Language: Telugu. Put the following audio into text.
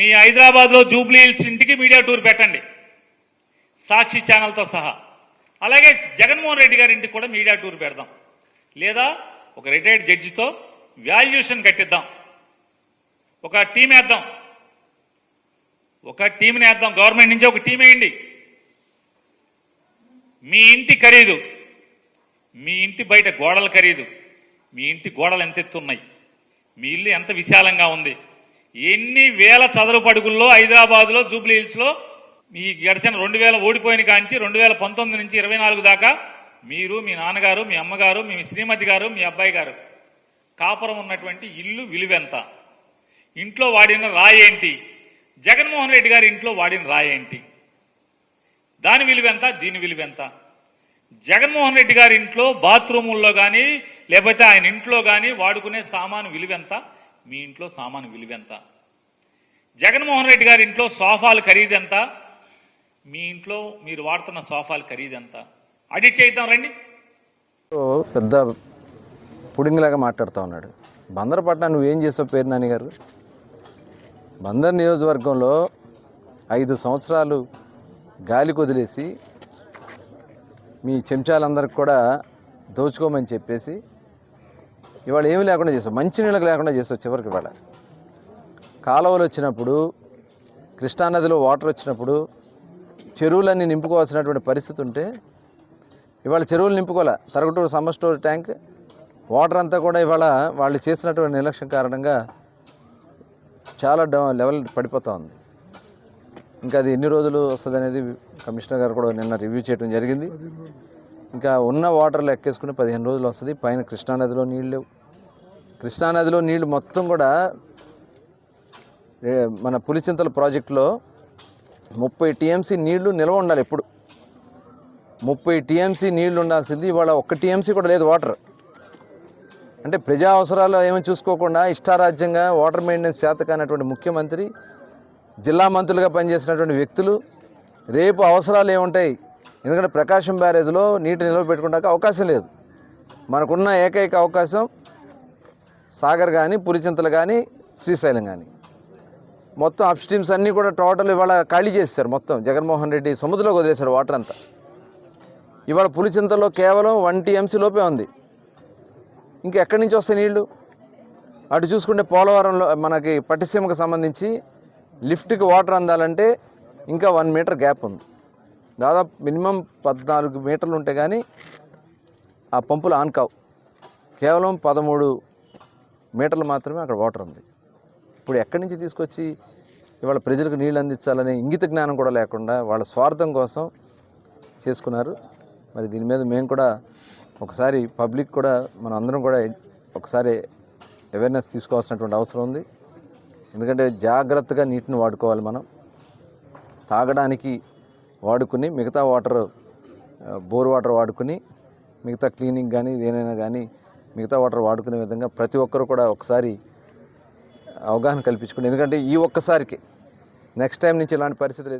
మీ హైదరాబాద్లో జూబ్లీ హిల్స్ ఇంటికి మీడియా టూర్ పెట్టండి. సాక్షి ఛానల్తో సహా. అలాగే జగన్మోహన్ రెడ్డి గారి ఇంటికి కూడా మీడియా టూర్ పెడదాం. లేదా ఒక రిటైర్డ్ జడ్జితో వాల్యుయేషన్ కట్టిద్దాం. ఒక టీం వేద్దాం. ఒక టీంని వేద్దాం. గవర్నమెంట్ నుంచి ఒక టీం వేయండి. మీ ఇంటి ఖరీదు. మీ ఇంటి బయట గోడల ఖరీదు. మీ ఇంటి గోడలు ఎంత ఎత్తున్నాయి? మీ ఇల్లు ఎంత విశాలంగా ఉంది? ఎన్ని వేల చదరపు అడుగుల్లో హైదరాబాద్లో జూబ్లీ హిల్స్లో మీ గడిచిన రెండు వేల ఓడిపోయిన కాంచి రెండు వేల పంతొమ్మిది నుంచి ఇరవై నాలుగు దాకా మీరు మీ నాన్నగారు మీ అమ్మగారు మీ శ్రీమతి గారు మీ అబ్బాయి గారు కాపురం ఉన్నటువంటి ఇల్లు విలువెంత? ఇంట్లో వాడిన రాయేంటి జగన్మోహన్ రెడ్డి గారి ఇంట్లో వాడిన రాయేంటి దాని విలువెంత? దీని విలువెంత? జగన్మోహన్ రెడ్డి గారి ఇంట్లో బాత్రూముల్లో కానీ లేకపోతే ఆయన ఇంట్లో కానీ వాడుకునే సామాను విలువెంత? మీ ఇంట్లో సామాను విలువెంత? జగన్మోహన్ రెడ్డి గారి ఇంట్లో సోఫాలు ఖరీదెంత? మీ ఇంట్లో మీరు వాడుతున్న సోఫాలు ఖరీదెంత? అడిట్ చేద్దాం రండి. ఓ పెద్ద పుడింగిలాగా మాట్లాడుతూ ఉన్నాడు. బందరపట్న నువ్వేం చేసావు పేరు నాన్నగారు గారు? బందర్ నియోజకవర్గంలో ఐదు సంవత్సరాలు గాలి వదిలేసి మీ చెంచాలందరికి కూడా దోచుకోమని చెప్పేసి ఇవాళ ఏమి లేకుండా చేసావు మంచినీళ్ళకి లేకుండా చేసావు చివరికి ఇవాళ. కాలువలు వచ్చినప్పుడు కృష్ణానదిలో వాటర్ వచ్చినప్పుడు చెరువులన్నీ నింపుకోవాల్సినటువంటి పరిస్థితి ఉంటే ఇవాళ చెరువులు నింపుకోలే తరగటూరు సమ్మర్ స్టోర్ ట్యాంక్ వాటర్ అంతా కూడా ఇవాళ వాళ్ళు చేసినటువంటి నిర్లక్ష్యం కారణంగా చాలా డౌ లెవెల్ పడిపోతూ ఉంది. ఇంకా అది ఎన్ని రోజులు వస్తుంది అనేది కమిషనర్ గారు కూడా నిన్న రివ్యూ చేయడం జరిగింది. ఇంకా ఉన్న వాటర్లు ఎక్కేసుకుని పదిహేను రోజులు వస్తుంది. పైన కృష్ణానదిలో నీళ్ళు లేవు. కృష్ణానదిలో నీళ్ళు మొత్తం కూడా మన పులిచింతల ప్రాజెక్టులో ముప్పై టీఎంసీ నీళ్ళు నిల్వ ఉండాలి ఎప్పుడు. ముప్పై టీఎంసీ నీళ్ళు ఉండాల్సింది ఇవాళ ఒక్క టీఎంసీ కూడా లేదు వాటర్. అంటే ప్రజా అవసరాలు ఏమీ చూసుకోకుండా ఇష్టారాజ్యంగా వాటర్ మెయింటెనెన్స్ చేత ముఖ్యమంత్రి జిల్లా మంత్రులుగా పనిచేసినటువంటి వ్యక్తులు రేపు అవసరాలు ఏముంటాయి? ఎందుకంటే ప్రకాశం బ్యారేజ్లో నీటి నిల్వ పెట్టుకోవడానికి అవకాశం లేదు. మనకున్న ఏకైక అవకాశం సాగర్ కానీ పులిచింతలు కానీ శ్రీశైలం కానీ మొత్తం అప్ స్ట్రీమ్స్ అన్నీ కూడా టోటల్ ఇవాళ ఖాళీ చేశారు మొత్తం. జగన్మోహన్ రెడ్డి సముద్రంలోకి వదిలేశాడు వాటర్ అంతా. ఇవాళ పులిచింతలో కేవలం వన్ టీఎంసీ లోపే ఉంది. ఇంకా ఎక్కడి నుంచి వస్తాయి నీళ్ళు? అటు చూసుకుంటే పోలవరంలో మనకి పట్టిసీమకు సంబంధించి లిఫ్ట్కి వాటర్ అందాలంటే ఇంకా వన్ మీటర్ గ్యాప్ ఉంది. దాదాపు మినిమం పద్నాలుగు మీటర్లు ఉంటే కానీ ఆ పంపులు ఆన్ కావు. కేవలం పదమూడు మీటర్లు మాత్రమే అక్కడ వాటర్ ఉంది. ఇప్పుడు ఎక్కడి నుంచి తీసుకొచ్చి ఇవాళ ప్రజలకు నీళ్ళు అందించాలనే ఇంగిత జ్ఞానం కూడా లేకుండా వాళ్ళ స్వార్థం కోసం చేసుకున్నారు. మరి దీని మీద మేము కూడా ఒకసారి పబ్లిక్ కూడా మనం అందరం కూడా ఒకసారి అవేర్నెస్ తీసుకోవాల్సినటువంటి అవసరం ఉంది. ఎందుకంటే జాగ్రత్తగా నీటిని వాడుకోవాలి మనం. తాగడానికి వాడుకుని మిగతా వాటర్ బోర్ వాటర్ వాడుకుని మిగతా క్లీనింగ్ కానీ ఏదైనా కానీ మిగతా వాటర్ వాడుకునే విధంగా ప్రతి ఒక్కరు కూడా ఒకసారి అవగాహన కల్పించుకుని ఎందుకంటే ఈ ఒక్కసారికి నెక్స్ట్ టైం నుంచి ఇలాంటి పరిస్థితులు